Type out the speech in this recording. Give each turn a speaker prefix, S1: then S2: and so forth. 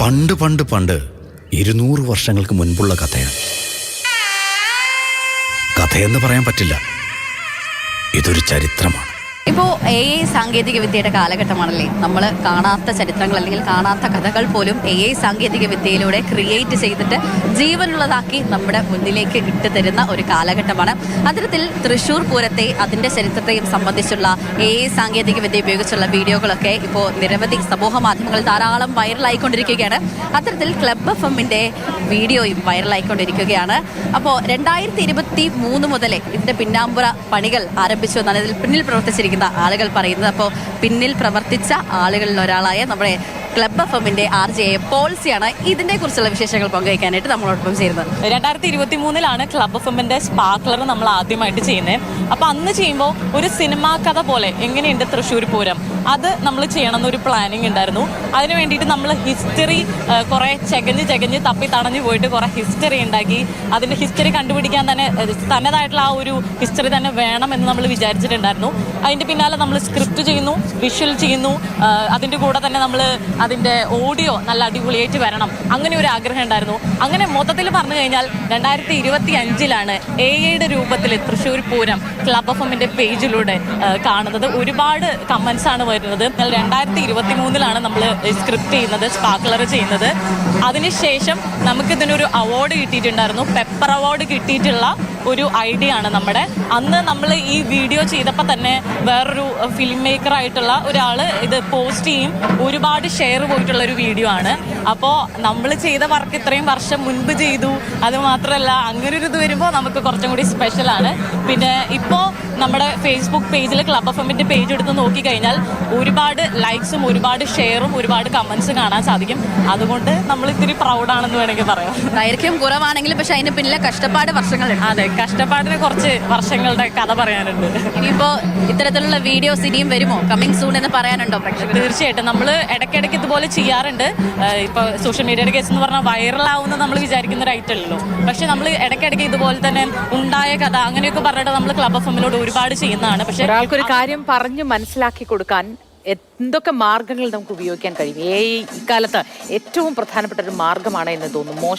S1: പണ്ട് പണ്ട് പണ്ട് ഇരുന്നൂറ് വർഷങ്ങൾക്ക് മുൻപുള്ള കഥയാണ്. കഥയെന്ന് പറയാൻ പറ്റില്ല. ഇതൊരു ചരിത്രമാണ്.
S2: ഇപ്പോൾ എ ഐ സാങ്കേതിക വിദ്യയുടെ കാലഘട്ടമാണല്ലേ? നമ്മൾ കാണാത്ത ചരിത്രങ്ങൾ അല്ലെങ്കിൽ കാണാത്ത കഥകൾ പോലും എ ഐ സാങ്കേതിക വിദ്യയിലൂടെ ക്രിയേറ്റ് ചെയ്തിട്ട് ജീവനുള്ളതാക്കി നമ്മുടെ മുന്നിലേക്ക് ഇട്ട് തരുന്ന ഒരു കാലഘട്ടമാണ്. അത്തരത്തിൽ തൃശ്ശൂർ പൂരത്തെ അതിന്റെ ചരിത്രത്തെയും സംബന്ധിച്ചുള്ള എ ഐ സാങ്കേതിക വിദ്യ ഉപയോഗിച്ചുള്ള വീഡിയോകളൊക്കെ ഇപ്പോൾ നിരവധി സമൂഹ മാധ്യമങ്ങളിൽ ധാരാളം വൈറലായിക്കൊണ്ടിരിക്കുകയാണ്. അത്തരത്തിൽ ക്ലബ് എഫ് എമ്മിന്റെ വീഡിയോയും വൈറലായിക്കൊണ്ടിരിക്കുകയാണ്. അപ്പോൾ രണ്ടായിരത്തി ഇരുപത്തി മൂന്ന് മുതലേ ഇതിന്റെ പിന്നാമ്പുറ പണികൾ ആരംഭിച്ചു എന്നാണ് ഇതിൽ പിന്നിൽ പ്രവർത്തിച്ചിരിക്കുന്ന ആളുകൾ പറയുന്നത്. അപ്പോൾ പിന്നിൽ പ്രവർത്തിച്ച ആളുകളിൽ ഒരാളായ നമ്മുടെ ക്ലബ് എഫ് എമ്മിന്റെ ആർ ജെ പോളിസിയാണ് ഇതിനെ കുറിച്ചുള്ള വിശേഷങ്ങൾ പങ്കുവയ്ക്കാനായിട്ട് നമ്മളോടൊപ്പം ചെയ്യുന്നത്
S3: രണ്ടായിരത്തി ഇരുപത്തി മൂന്നിലാണ് ക്ലബ് എഫ് എമ്മിന്റെ സ്പാർക്ലർ നമ്മൾ ആദ്യമായിട്ട് ചെയ്യുന്നത് അപ്പൊ അന്ന് ചെയ്യുമ്പോൾ ഒരു സിനിമാ കഥ പോലെ എങ്ങനെയുണ്ട് തൃശ്ശൂർ പൂരം? അത് നമ്മൾ ചെയ്യണം എന്നൊരു പ്ലാനിങ് ഉണ്ടായിരുന്നു. അതിന് വേണ്ടിയിട്ട് നമ്മൾ ഹിസ്റ്ററി കുറെ ചകഞ്ഞ് ചകഞ്ഞ് തപ്പി തണഞ്ഞു പോയിട്ട് കുറെ ഹിസ്റ്ററി ഉണ്ടാക്കി. അതിന്റെ ഹിസ്റ്ററി കണ്ടുപിടിക്കാൻ തന്നെ തന്നതായിട്ടുള്ള ആ ഒരു ഹിസ്റ്ററി തന്നെ വേണം എന്ന് നമ്മൾ വിചാരിച്ചിട്ടുണ്ടായിരുന്നു. അതിന്റെ പിന്നാലെ നമ്മൾ സ്ക്രിപ്റ്റ് ചെയ്യുന്നു വിഷ്വൽ ചെയ്യുന്നു. അതിന്റെ കൂടെ തന്നെ നമ്മൾ അതിന്റെ ഓഡിയോ നല്ല അടിപൊളിയായിട്ട് വരണം. അങ്ങനെ ഒരു ആഗ്രഹം ഉണ്ടായിരുന്നു. അങ്ങനെ മൊത്തത്തിൽ പറഞ്ഞു കഴിഞ്ഞാൽ രണ്ടായിരത്തി ഇരുപത്തി അഞ്ചിലാണ് എ ഐയുടെ രൂപത്തിൽ തൃശ്ശൂർ പൂരം ക്ലബ് എഫ് എമ്മിന്റെ പേജിലൂടെ കാണുന്നത്. ഒരുപാട് കമൻസ് ആണ് വരുന്നത്. രണ്ടായിരത്തി ഇരുപത്തി മൂന്നിലാണ് നമ്മൾ സ്ക്രിപ്റ്റ് ചെയ്യുന്നത് സ്പാർക്ലർ ചെയ്യുന്നത്. അതിനുശേഷം നമുക്ക് ഇതിനൊരു അവാർഡ് കിട്ടിയിട്ടുണ്ടായിരുന്നു. പെപ്പർ അവാർഡ് കിട്ടിയിട്ടുള്ള ഒരു ഐഡിയ ആണ് നമ്മുടെ. അന്ന് നമ്മൾ ഈ വീഡിയോ ചെയ്തപ്പോൾ തന്നെ വേറൊരു ഫിലിം മേക്കർ ആയിട്ടുള്ള ഒരാൾ ഇത് പോസ്റ്റ് ചെയ്യും. ഒരുപാട് ഷെയർ പോയിട്ടുള്ള ഒരു വീഡിയോ ആണ്. അപ്പോൾ നമ്മൾ ചെയ്ത വർക്ക് ഇത്രയും വർഷം മുൻപ് ചെയ്തു. അത് മാത്രമല്ല അങ്ങനെ ഒരു ഇത് വരുമ്പോൾ നമുക്ക് കുറച്ചും കൂടി സ്പെഷ്യലാണ് പിന്നെ ഇപ്പോൾ നമ്മുടെ ഫേസ്ബുക്ക് പേജിൽ ക്ലബ് എഫ് എമ്മിന്റെ പേജ് എടുത്ത് നോക്കിക്കഴിഞ്ഞാൽ ഒരുപാട് ലൈക്സും ഒരുപാട് ഷെയറും ഒരുപാട് കമൻസും കാണാൻ സാധിക്കും. അതുകൊണ്ട് നമ്മൾ ഇത്തിരി പ്രൗഡാണെന്ന് വേണമെങ്കിൽ പറയാം.
S2: ദൈർഘ്യം കുറവാണെങ്കിലും പക്ഷെ അതിന് പിന്നിലെ കഷ്ടപ്പാട് വർഷങ്ങളുണ്ട്
S3: അതെ കഷ്ടപ്പാടിന് കുറച്ച് വർഷങ്ങളുടെ കഥ പറയാനുണ്ട്.
S2: ഇനിയിപ്പോ ഇത്തരത്തിലുള്ള വീഡിയോസ് ഇനിയും വരുമോ? കമ്മിങ് സൂൺ എന്ന് പറയാനുണ്ടോ പ്രേക്ഷകർ?
S3: തീർച്ചയായിട്ടും. നമ്മൾ ഇടയ്ക്കിടയ്ക്ക് ഇതുപോലെ ചെയ്യാറുണ്ട്. ഇപ്പൊ സോഷ്യൽ മീഡിയയുടെ കേസ് എന്ന് പറഞ്ഞാൽ വൈറൽ ആവുന്ന നമ്മൾ വിചാരിക്കുന്ന ഒരു ഐറ്റം അല്ലല്ലോ. പക്ഷെ നമ്മൾ ഇടയ്ക്കിടയ്ക്ക് ഇതുപോലെ തന്നെ ഉണ്ടായ കഥ അങ്ങനെയൊക്കെ പറഞ്ഞിട്ട് നമ്മൾ ക്ലബ് എഫ് എമ്മിനോട് ഒരുപാട് ചെയ്യുന്നതാണ്. പക്ഷെ
S4: ഒരാൾക്കൊരു കാര്യം പറഞ്ഞു മനസ്സിലാക്കി കൊടുക്കാൻ എന്തൊക്കെ മാർഗങ്ങൾ നമുക്ക് ഉപയോഗിക്കാൻ കഴിയും? ഏ ഇക്കാലത്ത് ഏറ്റവും പ്രധാനപ്പെട്ട ഒരു മാർഗമാണ് എന്ന് തോന്നുന്നു. മോശം